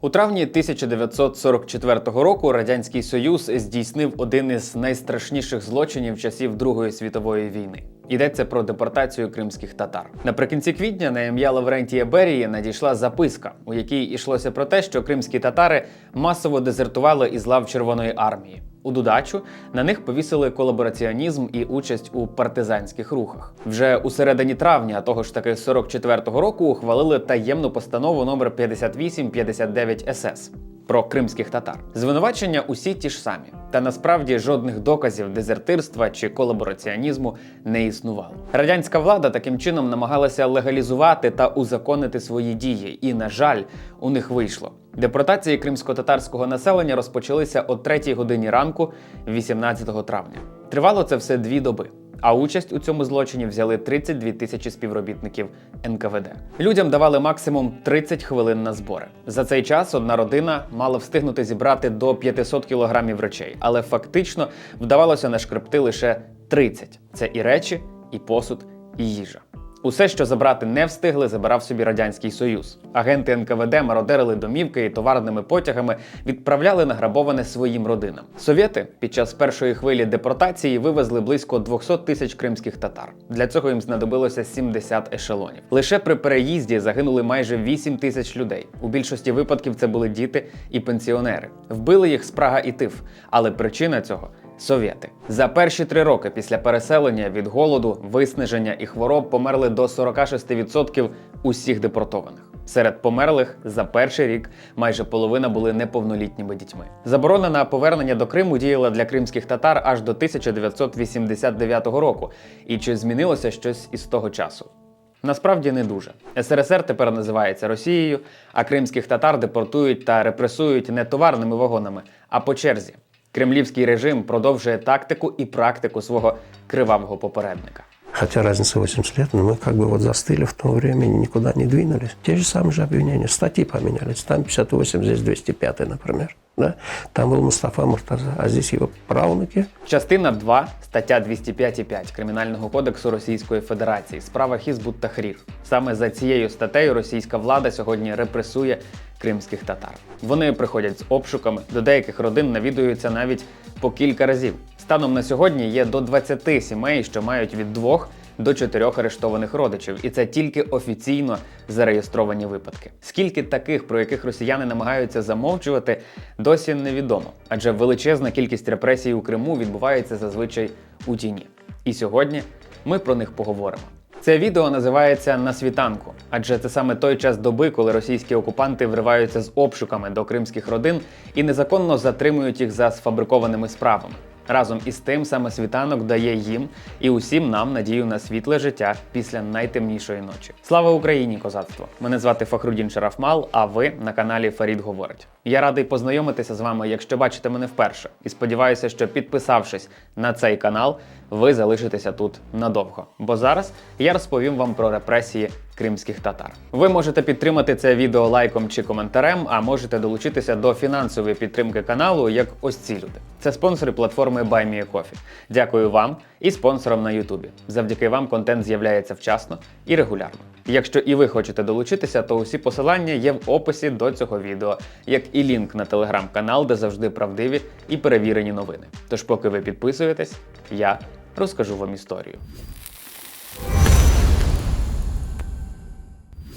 У травні 1944 року Радянський Союз здійснив один із найстрашніших злочинів часів Другої світової війни. Йдеться про депортацію кримських татар. Наприкінці квітня на ім'я Лаврентія Берії надійшла записка, у якій йшлося про те, що кримські татари масово дезертували із лав Червоної армії. У додачу на них повісили колабораціонізм і участь у партизанських рухах. Вже у середині травня того ж таки 44-го року ухвалили таємну постанову номер 5859 СС про кримських татар. Звинувачення усі ті ж самі, та насправді жодних доказів дезертирства чи колабораціонізму не існувало. Радянська влада таким чином намагалася легалізувати та узаконити свої дії, і, на жаль, у них вийшло. Депортації кримсько-татарського населення розпочалися о 3 годині ранку, 18 травня. Тривало це все дві доби. А участь у цьому злочині взяли 32 тисячі співробітників НКВД. Людям давали максимум 30 хвилин на збори. За цей час одна родина мала встигнути зібрати до 500 кілограмів речей, але фактично вдавалося нашкребти лише 30. Це і речі, і посуд, і їжа. Усе, що забрати не встигли, забирав собі радянський союз. Агенти НКВД мародерили домівки і товарними потягами відправляли награбоване своїм родинам. Совєти під час першої хвилі депортації вивезли близько 200 тисяч кримських татар. Для цього їм знадобилося 70 ешелонів. Лише при переїзді загинули майже 8 тисяч людей. У більшості випадків це були діти і пенсіонери. Вбили їх спрага і тиф, але причина цього. Совєти за перші три роки після переселення від голоду, виснаження і хвороб померли до 46% усіх депортованих. Серед померлих за перший рік майже половина були неповнолітніми дітьми. Заборона на повернення до Криму діяла для кримських татар аж до 1989 року. І чи змінилося щось із того часу? Насправді не дуже. СРСР тепер називається Росією, а кримських татар депортують та репресують не товарними вагонами, а по черзі. Кремлівський режим продовжує тактику і практику свого кривавого попередника. Хотя разница 80 лет, но мы как бы вот застыли в то время, никуда не двинулись. Те же самые же обвинения, статьи поменялись. Там 58, здесь 205, например. Да? Там был Мустафа Муртаза, а здесь его правнуки. Частина 2, стаття 205.5 Кримінального кодексу Російської Федерації, справа Хізбут Тахрір. Саме за цією статтею російська влада сьогодні репресує кримських татар. Вони приходять з обшуками, до деяких родин навідуються навіть по кілька разів. Станом на сьогодні є до 20 сімей, що мають від двох до чотирьох арештованих родичів, і це тільки офіційно зареєстровані випадки. Скільки таких, про яких росіяни намагаються замовчувати, досі невідомо, адже величезна кількість репресій у Криму відбувається зазвичай у тіні. І сьогодні ми про них поговоримо. Це відео називається на світанку, адже це саме той час доби, коли російські окупанти вриваються з обшуками до кримських родин і незаконно затримують їх за сфабрикованими справами. Разом із тим саме світанок дає їм і усім нам надію на світле життя після найтемнішої ночі. Слава Україні, козацтво! Мене звати Фахрудін Шарафмал, а ви на каналі Фарід Говорить. Я радий познайомитися з вами, якщо бачите мене вперше, і сподіваюся, що підписавшись на цей канал, ви залишитеся тут надовго. Бо зараз я розповім вам про репресії кримських татар. Ви можете підтримати це відео лайком чи коментарем, а можете долучитися до фінансової підтримки каналу, як ось ці люди. Це спонсори платформи BuyMeACoffee. Дякую вам і спонсорам на Ютубі. Завдяки вам контент з'являється вчасно і регулярно. Якщо і ви хочете долучитися, то усі посилання є в описі до цього відео, як і лінк на телеграм-канал, де завжди правдиві і перевірені новини. Тож, поки ви підписуєтесь, я розкажу вам історію.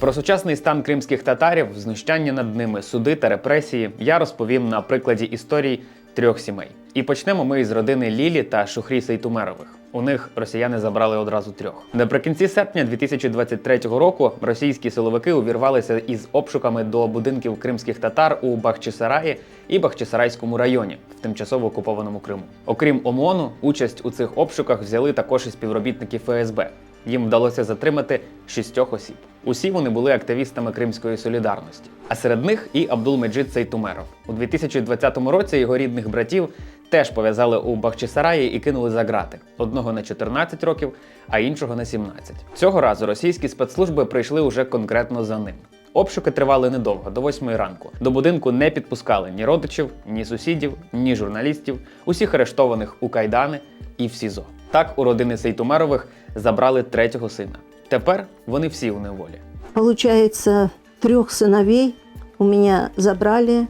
Про сучасний стан кримських татарів, знущання над ними, суди та репресії я розповім на прикладі історій трьох сімей. І почнемо ми із родини Лілі та Шухрі Сейтумерових. У них росіяни забрали одразу трьох. Наприкінці серпня 2023 року російські силовики увірвалися із обшуками до будинків кримських татар у Бахчисараї і Бахчисарайському районі в тимчасово окупованому Криму. Окрім ОМОНу, участь у цих обшуках взяли також і співробітники ФСБ. Їм вдалося затримати шістьох осіб. Усі вони були активістами Кримської солідарності. А серед них і Абдулмеджид Сейтумеров. У 2020 році його рідних братів теж пов'язали у Бахчисараї і кинули за грати одного на 14 років, а іншого на 17. Цього разу російські спецслужби прийшли уже конкретно за ним. Обшуки тривали недовго, до 8 ранку. До будинку не підпускали ні родичів, ні сусідів, ні журналістів, усіх арештованих у кайдани і в СІЗО. Так у родини Сейтумерових забрали третього сина. Тепер вони всі у неволі. Получается, трех сыновей у меня забрали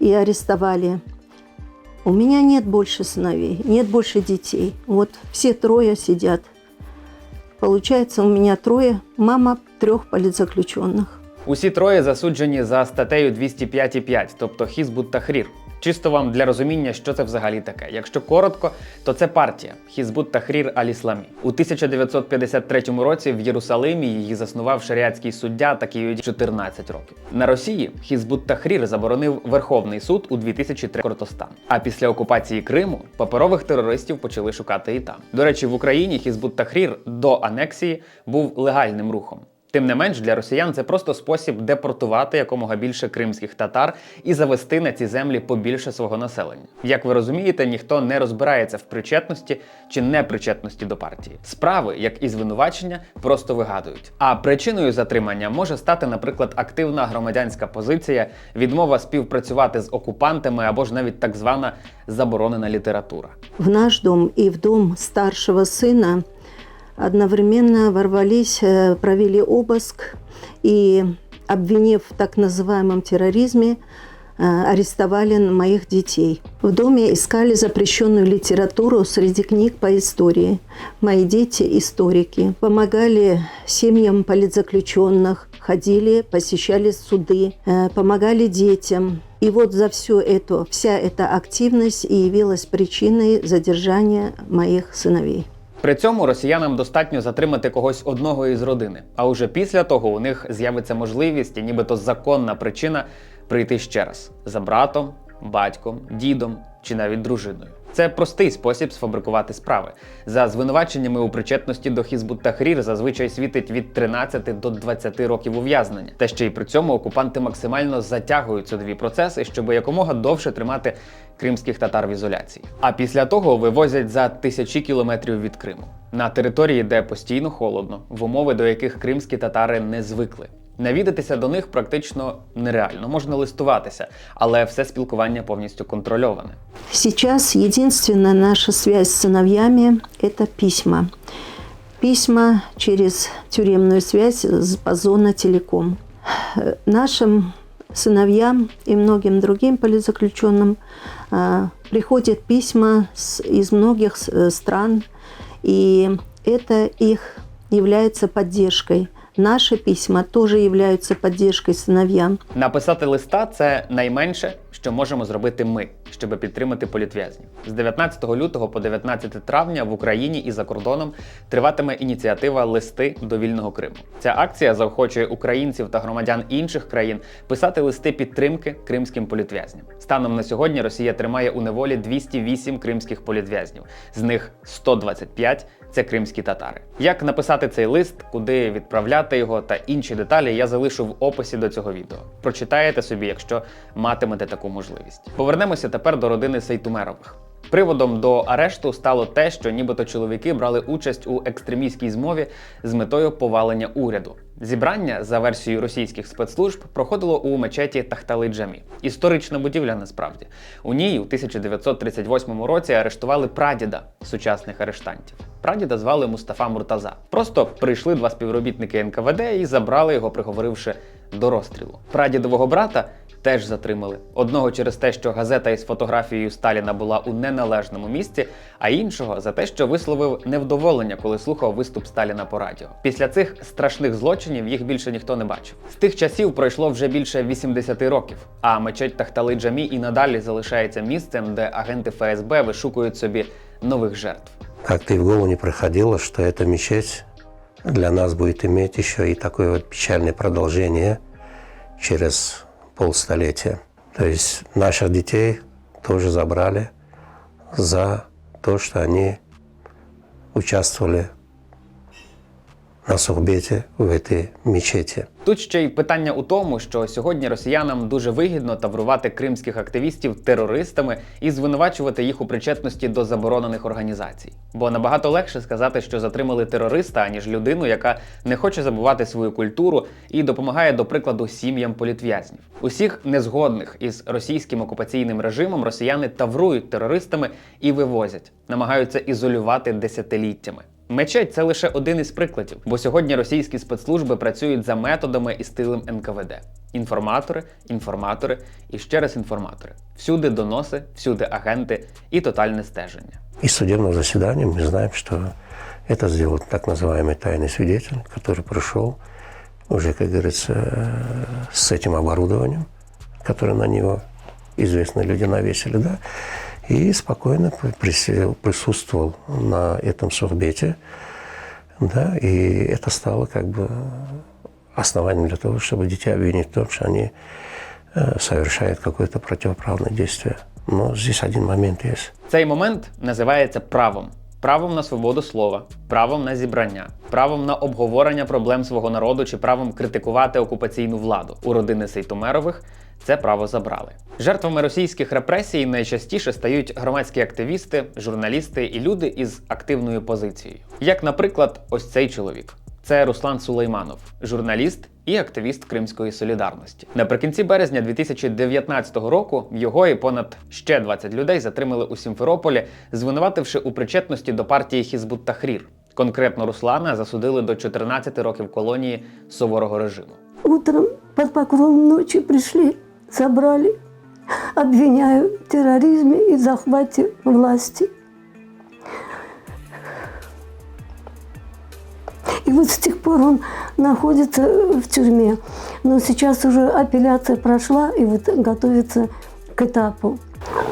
и арестовали. У меня нет больше сыновей, нет больше детей. Вот все трое сидят. Получается, у меня трое, мама трех политзаключенных. Усі троє засуджені за статтею 205.5, тобто Хізбут Тахрір. Чисто вам для розуміння, що це взагалі таке. Якщо коротко, то це партія Хізбут Тахрір Аль-Ісламі. У 1953 році в Єрусалимі її заснував шаріатський суддя такий 14 років. На Росії Хізбут Тахрір заборонив Верховний суд у 2003 Кортостан. А після окупації Криму паперових терористів почали шукати і там. До речі, в Україні Хізбут Тахрір до анексії був легальним рухом. Тим не менш, для росіян це просто спосіб депортувати якомога більше кримських татар і завести на ці землі побільше свого населення. Як ви розумієте, ніхто не розбирається в причетності чи непричетності до партії. Справи, як і звинувачення, просто вигадують. А причиною затримання може стати, наприклад, активна громадянська позиція, відмова співпрацювати з окупантами або ж навіть так звана заборонена література. В наш дом и в дом старшего сына одновременно ворвались, э, провели обыск и, обвинив в так называемом терроризме, э, арестовали моих детей. В доме искали запрещенную литературу среди книг по истории. Мои дети – историки. Помогали семьям политзаключенных, ходили, посещали суды, э, помогали детям. И вот за все это, вся эта активность и явилась причиной задержания моих сыновей. При цьому росіянам достатньо затримати когось одного із родини, а уже після того у них з'явиться можливість і нібито законна причина прийти ще раз за братом, батьком, дідом чи навіть дружиною. Це простий спосіб сфабрикувати справи. За звинуваченнями у причетності до Хізбут Тахрір зазвичай світить від 13 до 20 років ув'язнення. Та ще й при цьому окупанти максимально затягують судові процеси, щоб якомога довше тримати кримських татар в ізоляції. А після того вивозять за тисячі кілометрів від Криму на території, де постійно холодно, в умови до яких кримські татари не звикли. Навідатися до них практично нереально, можна листуватися, але все спілкування повністю контрольоване. Сейчас единственная наша связь с сыновьями – это письма. Письма через тюремную связь с Базона Телеком. Э, Нашим сыновьям и многим другим политзаключенным а, приходят письма с- из многих э, стран, и это их является поддержкой. Наши письма тоже являются поддержкой сыновьям. Написати листа це найменше, що можемо зробити ми, щоб підтримати політв'язнів. З 19 лютого по 19 травня в Україні і за кордоном триватиме ініціатива Листи до вільного Криму. Ця акція заохочує українців та громадян інших країн писати листи підтримки кримським політв'язням. Станом на сьогодні Росія тримає у неволі 208 кримських політв'язнів, з них 125 це кримські татари. Як написати цей лист, куди відправляти його та інші деталі я залишу в описі до цього відео. Прочитаєте собі, якщо матимете таку можливість. Повернемося тепер до родини Сейтумерових. Приводом до арешту стало те, що нібито чоловіки брали участь у екстремістській змові з метою повалення уряду. Зібрання за версією російських спецслужб проходило у мечеті Тахтали Джамі. Історична будівля насправді. У ній у 1938 році арештували прадіда сучасних арештантів. Прадіда звали Мустафа Муртаза. Просто прийшли два співробітники НКВД і забрали його, приговоривши до розстрілу. Прадідового брата теж затримали. Одного через те, що газета із фотографією Сталіна була у неналежному місці, а іншого за те, що висловив невдоволення, коли слухав виступ Сталіна по радіо. Після цих страшних злочинів їх більше ніхто не бачив. З тих часів пройшло вже більше 80 років, а мечеть Тахтали Джамі і надалі залишається місцем, де агенти ФСБ вишукують собі нових жертв. Как-то в голову не приходило, что эта мечеть для нас будет иметь еще и такое вот печальное продолжение через полстолетия. То есть наших детей тоже забрали за то, что они участвовали на сухбете в этой мечети. Тут ще й питання у тому, що сьогодні росіянам дуже вигідно таврувати кримських активістів терористами і звинувачувати їх у причетності до заборонених організацій. Бо набагато легше сказати, що затримали терориста, аніж людину, яка не хоче забувати свою культуру і допомагає, до прикладу, сім'ям політв'язнів. Усіх незгодних із російським окупаційним режимом росіяни таврують терористами і вивозять, намагаються ізолювати десятиліттями. Мечеть це лише один із прикладів, бо сьогодні російські спецслужби працюють за методами і стилем НКВД. Інформатори, інформатори і ще раз інформатори. Всюди доноси, всюди агенти і тотальне стеження. Из судебного заседания мы знаем, что это сделал так называемый тайный свидетель, который пришел уже, как говорится, э, с этим оборудованием, которое на него известные люди навесили, да, и спокойно при- присел- присутствовал на этом сурбете, да, и это стало как бы основанием для того, чтобы детей обвинить в том, что они э, совершают какое-то противоправное действие. Но здесь один момент есть. Цей момент називається правом. Правом на свободу слова, правом на зібрання, правом на обговорення проблем свого народу чи правом критикувати окупаційну владу. У родини Сейтомерових це право забрали. Жертвами російських репресій найчастіше стають громадські активісти, журналісти і люди із активною позицією. Як, наприклад, ось цей чоловік. Це Руслан Сулейманов, журналіст і активіст Кримської солідарності. Наприкінці березня 2019 року його і понад ще 20 людей затримали у Сімферополі, звинувативши у причетності до партії Хізбут Тахрір. Конкретно Руслана засудили до 14 років колонії суворого режиму. Утром под покровом ночи пришли, забрали, обвиняю в терроризме и захвате власти. И вот с тех пор он находится в тюрьме. Но сейчас уже апелляция прошла и вот готовится к этапу.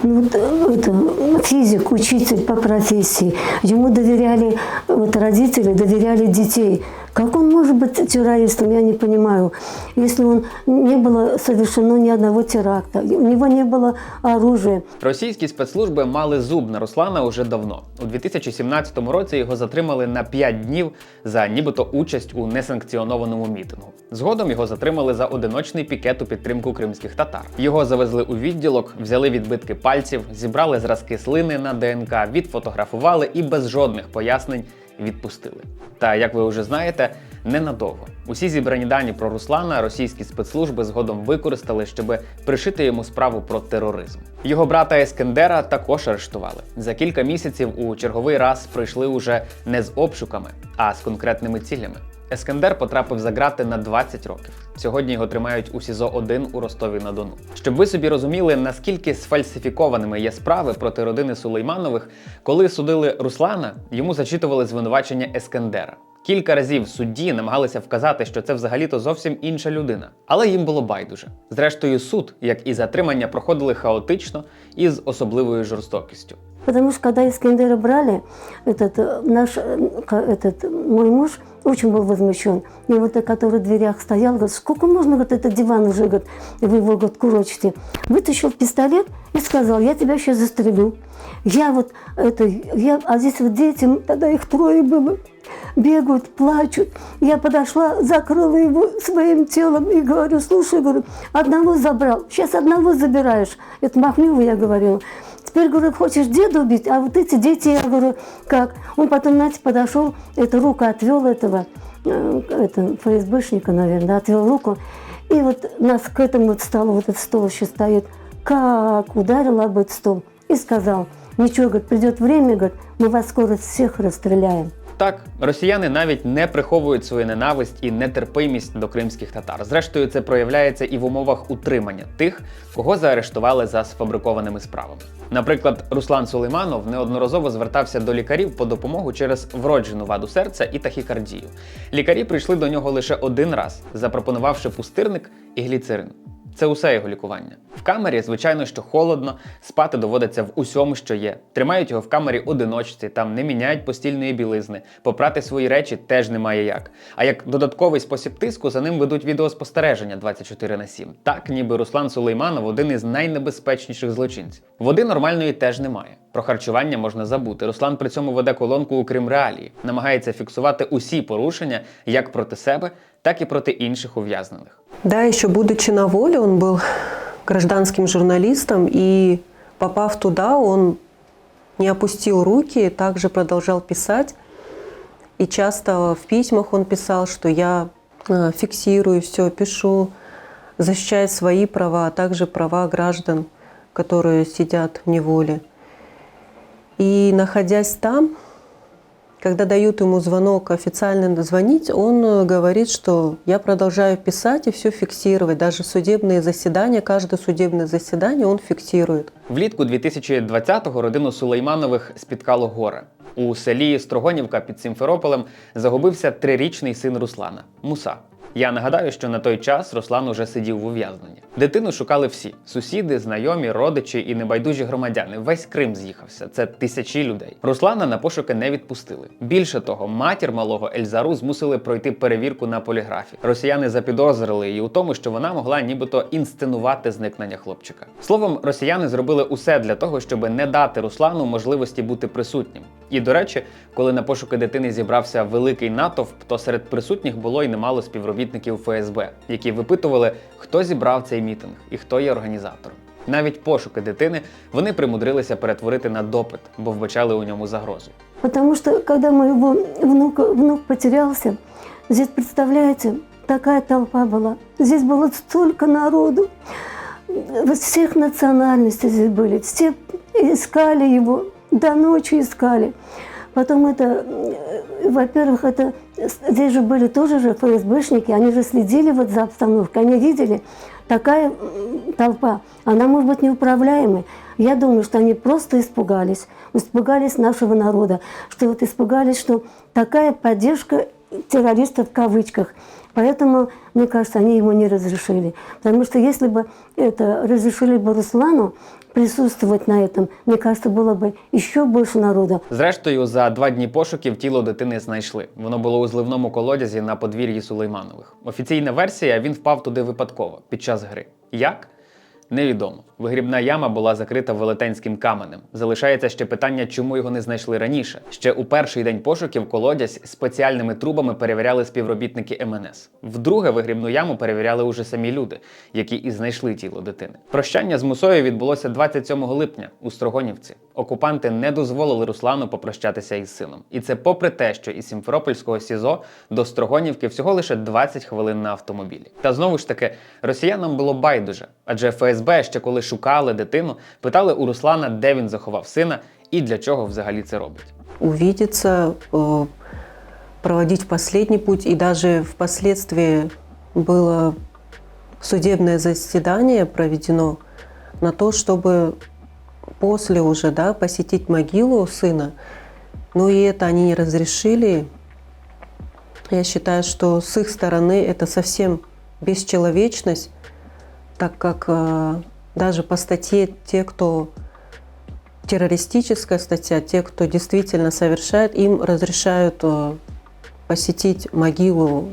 Ну, вот, э, это, физик, учитель по профессии. Ему доверяли вот, родители, доверяли детей. Как он может быть террористом, я не понимаю. Если он не было совершено ни одного теракта, у него не было оружия. Російські спецслужби мали зуб на Руслана уже давно. У 2017 році його затримали на 5 днів за нібито участь у несанкціонованому мітингу. Згодом його затримали за одиночний пікет у підтримку кримських татар. Його завезли у відділок, взяли відбитки пальців, зібрали зразки слини на ДНК, відфотографували і без жодних пояснень відпустили. Та як ви вже знаєте, ненадовго. Усі зібрані дані про Руслана російські спецслужби згодом використали, щоб пришити йому справу про тероризм. Його брата Ескендера також арештували. За кілька місяців у черговий раз прийшли уже не з обшуками, а з конкретними цілями. Ескендер потрапив за грати на 20 років. Сьогодні його тримають у СІЗО 1 у Ростові на Дону. Щоб ви собі розуміли, наскільки сфальсифікованими є справи проти родини Сулейманових, коли судили Руслана, йому зачитували звинувачення Ескендера. Кілька разів судді намагалися вказати, що це взагалі-то зовсім інша людина, але їм було байдуже. Зрештою, суд, як і затримання, проходили хаотично і з особливою жорстокістю. Потому что когда Искандера брали, этот, э, наш, э, этот, мой муж очень был возмущен. И вот э, который в дверях стоял, говорит, сколько можно, говорит, этот диван уже, говорит, вы его, говорит, курочите. Вытащил пистолет и сказал, я тебя сейчас застрелю. Я вот это, я, а здесь вот дети, тогда их трое было, бегают, плачут. Я подошла, закрыла его своим телом и говорю, слушай, говорю, одного забрал, сейчас одного забираешь. Это Махневу я говорила. Теперь, говорю, хочешь деда убить, а вот эти дети, я говорю, как? Он потом, знаете, подошел, эту руку отвел этого, э, это, ФСБшника, наверное, отвел руку. И вот нас к этому вот столу, вот этот стол еще стоит, как ударил об этот стол и сказал, ничего, говорит, придет время, говорит, мы вас скоро всех расстреляем. Так, росіяни навіть не приховують свою ненависть і нетерпимість до кримських татар. Зрештою, це проявляється і в умовах утримання тих, кого заарештували за сфабрикованими справами. Наприклад, Руслан Сулейманов неодноразово звертався до лікарів по допомогу через вроджену ваду серця і тахікардію. Лікарі прийшли до нього лише один раз, запропонувавши пустирник і гліцерин. Це усе його лікування. В камері, звичайно, що холодно, спати доводиться в усьому, що є. Тримають його в камері одиночці, там не міняють постільної білизни. Попрати свої речі теж немає як. А як додатковий спосіб тиску за ним ведуть відеоспостереження 24 на 7. Так, ніби Руслан Сулейманов один із найнебезпечніших злочинців. Води нормальної теж немає. Про харчування можна забути. Руслан при цьому веде колонку у Крим Реалії, намагається фіксувати усі порушення як проти себе, так і проти інших ув'язнених. Да, еще будучи на воле, он был гражданским журналистом, и попав туда, он не опустил руки, также продолжал писать. И часто в письмах он писал, что я э, фиксирую все, пишу, защищает свои права, а также права граждан, которые сидят в неволе. И находясь там, Когда дают ему звонок официально звонить, он э, говорит, что я продолжаю писать и все фиксировать. Даже судебные заседания, каждое судебное заседание он фиксирует. Влітку 2020-го родину Сулейманових спіткало горе. У селі Строгонівка під Сімферополем загубився трирічний син Руслана Муса. Я нагадаю, що на той час Руслан уже сидів в ув'язненні. Дитину шукали всі: сусіди, знайомі, родичі і небайдужі громадяни. Весь Крим з'їхався. Це тисячі людей. Руслана на пошуки не відпустили. Більше того, матір малого Ельзару змусили пройти перевірку на поліграфі. Росіяни запідозрили її у тому, що вона могла нібито інсценувати зникнення хлопчика. Словом, росіяни зробили усе для того, щоб не дати Руслану можливості бути присутнім. І до речі, коли на пошуки дитини зібрався великий натовп, то серед присутніх було й немало співробітників ФСБ, які випитували, хто зібрав цей мітинг і хто є організатором. Навіть пошуки дитини вони примудрилися перетворити на допит, бо вбачали у ньому загрозу. Потому что, когда моего внука, внук потерялся, здесь, представляете, такая толпа была. Здесь было столько народу. Вот Всех национальностей здесь были. Все искали его, До ночи искали. Потом это, э, во-первых, это здесь же были тоже же ФСБшники, они же следили вот за обстановкой, они видели, такая толпа, она может быть неуправляемой. Я думаю, что они просто испугались, испугались нашего народа, что вот испугались, что такая поддержка террористов в кавычках. Поэтому, мне кажется, они ему не разрешили. Потому что если бы это разрешили бы Руслану присутствовать на этом, мне кажется, было бы еще больше народа. Зрештою, за два дні пошуків тіло дитини знайшли. Воно було у зливному колодязі на подвір'ї Сулейманових. Офіційна версія він впав туди випадково під час гри. Як? Невідомо. Вигрібна яма була закрита велетенським каменем. Залишається ще питання, чому його не знайшли раніше. Ще у перший день пошуків колодязь спеціальними трубами перевіряли співробітники МНС. Вдруге вигрібну яму перевіряли уже самі люди, які і знайшли тіло дитини. Прощання з Мусою відбулося 27 липня у Строгонівці Окупанти не дозволили Руслану попрощатися із сином. І це попри те, що із Сімферопольського СІЗО до Строгонівки всього лише 20 хвилин на автомобілі. Та знову ж таки, росіянам було байдуже, адже ФСБ ще коли шукали дитину, питали у Руслана, де він заховав сина і для чого взагалі це робить. Увидеться, э, проводить последний путь. И даже впоследствии было судебное заседание проведено на то, чтобы после уже да, посетить могилу сына. Но и это они не разрешили. Я считаю, что с их стороны это совсем бесчеловечность, так как э, даже по статье те, кто террористическая статья, те, кто действительно совершает, им разрешают э, посетить могилу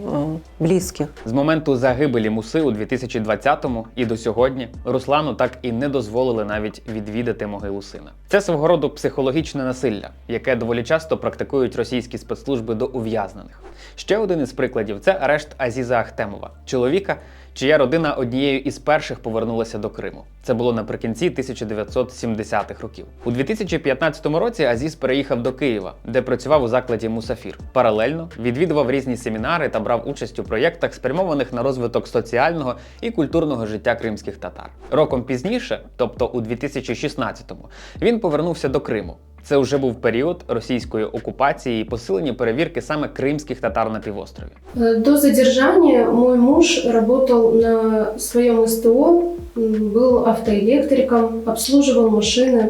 близьких. З моменту загибелі Муси у 2020-му і до сьогодні Руслану так і не дозволили навіть відвідати могилу сина. Це свого роду психологічне насилля, яке доволі часто практикують російські спецслужби до ув'язнених. Ще один із прикладів це арешт Азіза Ахтемова, чоловіка, чия родина однією із перших повернулася до Криму. Це було наприкінці 1970-х років. У 2015 році Азіз переїхав до Києва, де працював у закладі Мусафір. Паралельно відвідував різні семінари та брав участь у проєктах, спрямованих на розвиток соціального і культурного життя кримських татар. Роком пізніше, тобто у 2016-му, він повернувся до Криму. Це вже був період російської окупації і посилені перевірки саме кримських татар на півострові. Э, До задержания мой муж работал на своем СТО, м, был автоэлектриком, обслуживал машины.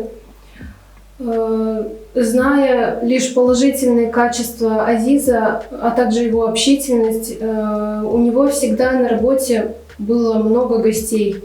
Э, Зная лишь положительные качества Азиза, а также его общительность, э, у него всегда на работе было много гостей.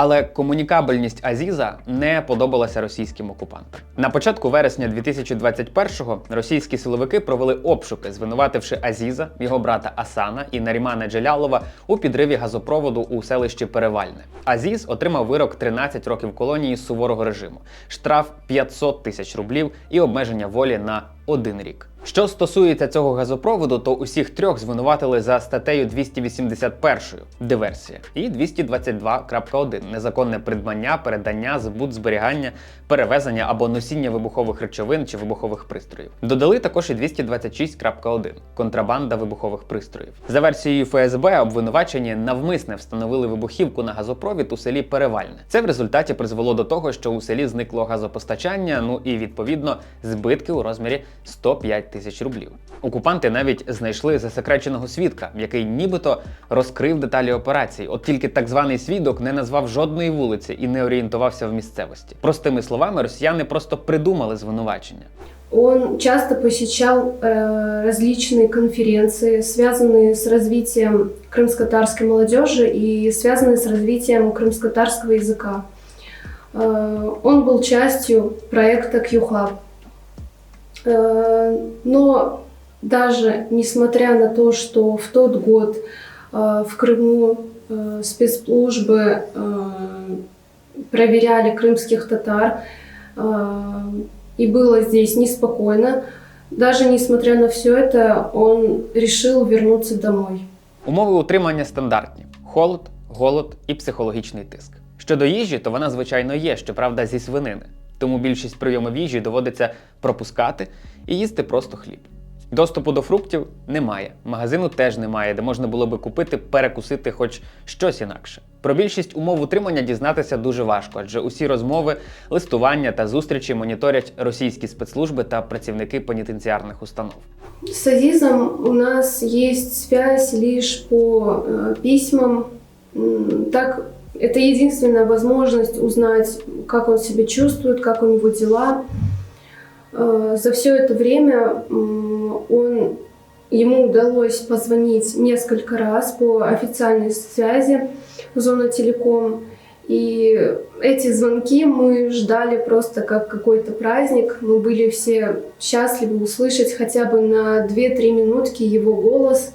Але комунікабельність Азіза не подобалася російським окупантам. На початку вересня 2021-го російські силовики провели обшуки, звинувативши Азіза, його брата Асана і Нарімана Джелялова у підриві газопроводу у селищі Перевальне. Азіз отримав вирок 13 років колонії суворого режиму, штраф 500 тисяч рублів і обмеження волі на один рік. Що стосується цього газопроводу, то усіх трьох звинуватили за статтею 281 диверсія і 222.1 незаконне придбання, передання, збут, зберігання, перевезення або носіння вибухових речовин чи вибухових пристроїв. Додали також і 226.1 контрабанда вибухових пристроїв. За версією ФСБ, обвинувачені навмисне встановили вибухівку на газопровід у селі Перевальне. Це в результаті призвело до того, що у селі зникло газопостачання, ну і відповідно збитки у розмірі 105 тисяч рублів. Окупанти навіть знайшли засекреченого свідка, який нібито розкрив деталі операції. От тільки так званий свідок не назвав жодної вулиці і не орієнтувався в місцевості. Простими словами, росіяни просто придумали звинувачення. Он часто посещал э, различные конференции, связанные с развитием крымско-татарской молодежи и связанные с развитием крымско-татарского языка. Э, он был частью проекта QHub. Э, но даже несмотря на то, что в тот год э, в Крыму э, спецслужбы э, проверяли крымских татар, э, и было здесь неспокойно. Даже несмотря на все это, он решил вернуться домой. Умови утримання стандартні: холод, голод і психологічний тиск. Щодо їжі, то вона звичайно є, щоправда, зі свинини. Тому більшість прийомів їжі доводиться пропускати і їсти просто хліб. Доступу до фруктів немає, магазину теж немає, де можна було би купити, перекусити хоч щось інакше. Про більшість умов утримання дізнатися дуже важко, адже усі розмови, листування та зустрічі моніторять російські спецслужби та працівники пенітенціарних установ. С у нас есть связь лишь по э, письмам. Так, это единственная возможность узнать, как он себя чувствует, как у него дела. Э, За все это время он, ему удалось позвонить несколько раз по официальной связи Зона Телеком. И эти звонки мы ждали просто как какой-то праздник. Мы были все счастливы услышать хотя бы на 2-3 минутки его голос,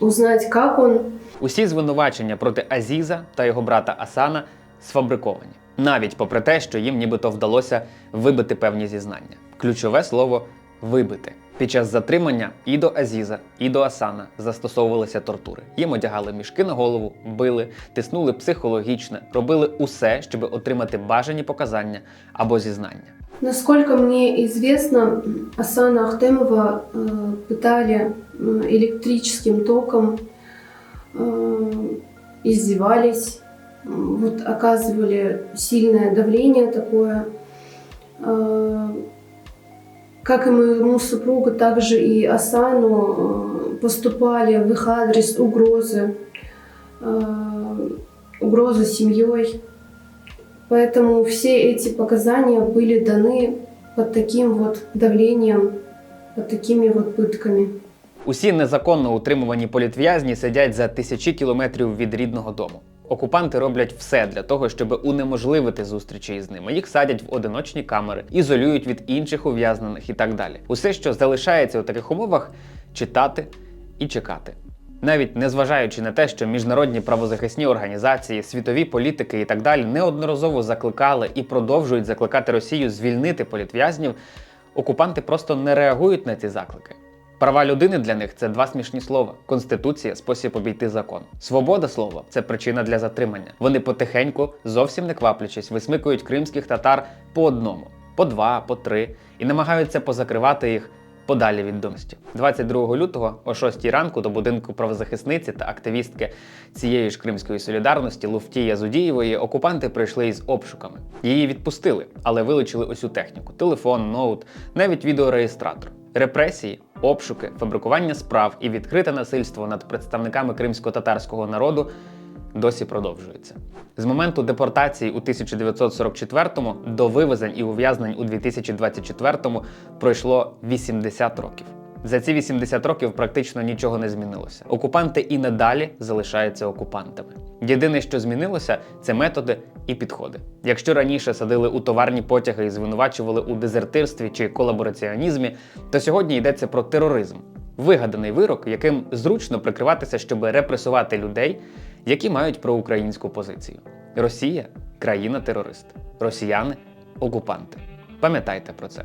узнать, как он. Усі звинувачення проти Азіза та його брата Асана сфабриковані, навіть попри те, що їм нібито вдалося вибити певні зізнання. Ключове слово вибити. Під час затримання і до Азіза, і до Асана застосовувалися тортури. Їм одягали мішки на голову, били, тиснули психологічно, робили усе, щоб отримати бажані показання або зізнання. Насколько мне известно, Асана Ахтемова э, пытали э, электрическим током, э, издевались, э, вот оказывали сильное давление такое. Э, Как и моему супругу, также и Асану э, поступали в их адрес угрозы, э, угрозы семьей. Поэтому все эти показания были даны под таким вот давлением, под такими вот пытками. Усі незаконно утримувані політв'язні сидять за тисячі кілометрів від рідного дому. Окупанти роблять все для того, щоб унеможливити зустрічі із ними. Їх садять в одиночні камери, ізолюють від інших ув'язнених і так далі. Усе, що залишається у таких умовах, читати і чекати. Навіть незважаючи на те, що міжнародні правозахисні організації, світові політики і так далі неодноразово закликали і продовжують закликати Росію звільнити політв'язнів, окупанти просто не реагують на ці заклики. Права людини для них це два смішні слова: конституція, спосіб обійти закон. Свобода слова це причина для затримання. Вони потихеньку, зовсім не кваплячись, висмикують кримських татар по одному, по два, по три і намагаються позакривати їх подалі від домстів. 22 лютого о 6 ранку до будинку правозахисниці та активістки цієї ж кримської солідарності Луфтія Зудієвої окупанти прийшли із обшуками. Її відпустили, але вилучили усю техніку: телефон, ноут, навіть відеореєстратор. Репресії, обшуки, фабрикування справ і відкрите насильство над представниками кримсько-татарського народу досі продовжується. З моменту депортації у 1944-му до вивезень і ув'язнень у 2024-му пройшло 80 років. За ці 80 років практично нічого не змінилося. Окупанти і надалі залишаються окупантами. Єдине, що змінилося, це методи і підходи. Якщо раніше садили у товарні потяги і звинувачували у дезертирстві чи колабораціонізмі, то сьогодні йдеться про тероризм, вигаданий вирок, яким зручно прикриватися, щоб репресувати людей, які мають проукраїнську позицію. Росія країна-терорист, росіяни окупанти. Пам'ятайте про це.